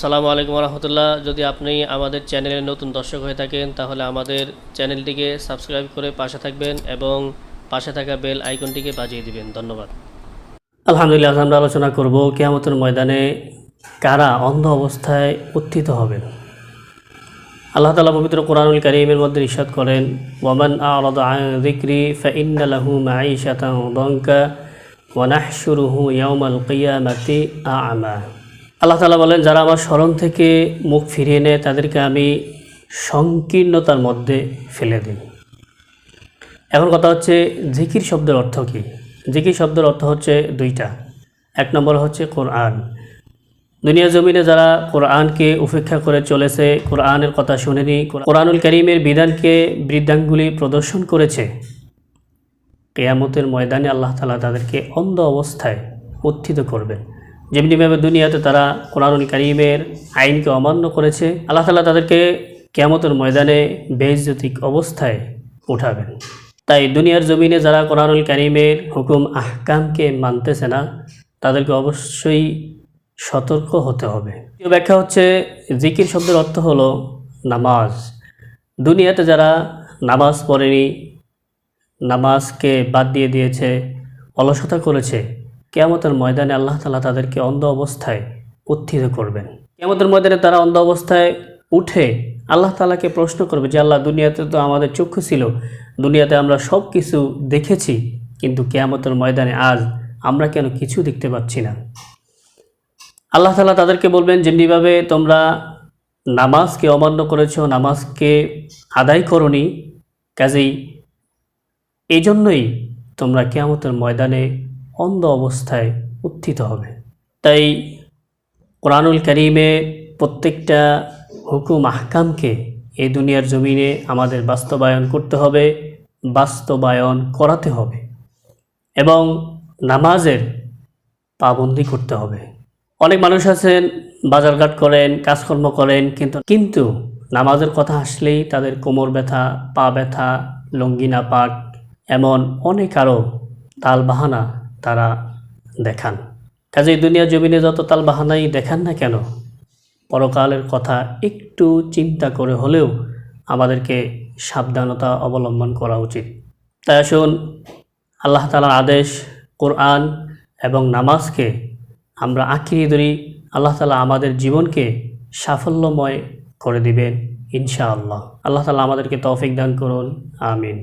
আসসালামু আলাইকুম রহমতুল্লাহ যদি আপনি আমাদের চ্যানেলের নতুন দর্শক হয়ে থাকেন, তাহলে আমাদের চ্যানেলটিকে সাবস্ক্রাইব করে পাশে থাকবেন এবং পাশে থাকা বেল আইকনটিকে বাজিয়ে দিবেন। ধন্যবাদ। আলহামদুলিল্লাহ, আমরা আলোচনা করব কেয়ামতের ময়দানে কারা অন্ধ অবস্থায় উত্থিত হবেন। আল্লাহ তালা পবিত্র কোরআনুল করিমের মধ্যে ইরশাদ করেন, ওয়ামান আরদ যিকরি ফাইন্না লাহু মাঈশাতান দঙ্কা ওয়া নাহশুরুহু ইয়াউমাল কিয়ামাতি আ'মা। আল্লাহ তালা বলেন, যারা আমার স্মরণ থেকে মুখ ফিরিয়ে নেয়, তাদেরকে আমি সংকীর্ণতার মধ্যে ফেলে দিই এখন কথা হচ্ছে, জিকির শব্দের অর্থ কী? জিকির শব্দের অর্থ হচ্ছে দুইটা। এক নম্বর হচ্ছে কোরআন। দুনিয়া জমিনে যারা কোরআনকে উপেক্ষা করে চলেছে, কোরআনের কথা শুনেনি কোরআনুল করিমের বিধানকে বৃদ্ধাঙ্গুলি প্রদর্শন করেছে, কেয়ামতের ময়দানে আল্লাহ তালা তাদেরকে অন্ধ অবস্থায় উত্থিত করবেন। যেমনিভাবে দুনিয়াতে তারা কোরআনুল করিমের আইনকে অমান্য করেছে, আল্লাহ তালা তাদেরকে কেয়ামতের ময়দানে বেইজ্জতিক অবস্থায় উঠাবেন। তাই দুনিয়ার জমিনে যারা কোরআনুল করিমের হুকুম, আহকামকে মানতেছে না, তাদেরকে অবশ্যই সতর্ক হতে হবে। ব্যাখ্যা হচ্ছে, জিকির শব্দের অর্থ হলো নামাজ। দুনিয়াতে যারা নামাজ পড়েনি, নামাজকে বাদ দিয়ে দিয়েছে, অলসতা করেছে কেয়ামতের ময়দানে আল্লাহ তালা তাদেরকে অন্ধ অবস্থায় উত্থিত করবেন। কেয়ামতের ময়দানে তারা অন্ধ অবস্থায় উঠে আল্লাহ তালাকে প্রশ্ন করবে যে, আল্লাহ, দুনিয়াতে তো আমাদের চক্ষু ছিল, দুনিয়াতে আমরা সব কিছু দেখেছি, কিন্তু কেয়ামতের ময়দানে আজ আমরা কেন কিছু দেখতে পাচ্ছি না? আল্লাহ তালা তাদেরকে বলবেন, যেমনিভাবে তোমরা নামাজকে অমান্য করেছ, নামাজকে আদায় করনি, কাজেই এই জন্যই তোমরা কেয়ামতের ময়দানে অন্ধ অবস্থায় উত্থিত হবে। তাই কোরআনুল করিমে প্রত্যেকটা হুকুম আহকামকে এই দুনিয়ার জমিনে আমাদের বাস্তবায়ন করতে হবে, বাস্তবায়ন করাতে হবে এবং নামাজের পাবন্দি করতে হবে। অনেক মানুষ আছেন, বাজারঘাট করেন, কাজকর্ম করেন, কিন্তু কিন্তু নামাজের কথা আসলেই তাদের কোমর ব্যথা, পা ব্যথা, লঙ্গিনা পাক এমন অনেক আরও তাল বাহানা তারা দেখান। কাজে দুনিয়া জমিনে যত তাল বাহানাই দেখান না কেন, পরকালের কথা একটু চিন্তা করে হলেও আমাদেরকে সাবধানতা অবলম্বন করা উচিত। তাই আসুন, আল্লাহ তালার আদেশ, কোরআন এবং নামাজকে আমরা আঁকিয়ে ধরি, আল্লাহ তালা আমাদের জীবনকে সাফল্যময় করে দিবেন, ইনশাআল্লাহ। আল্লাহ তালা আমাদেরকে তৌফিক দান করুন, আমিন।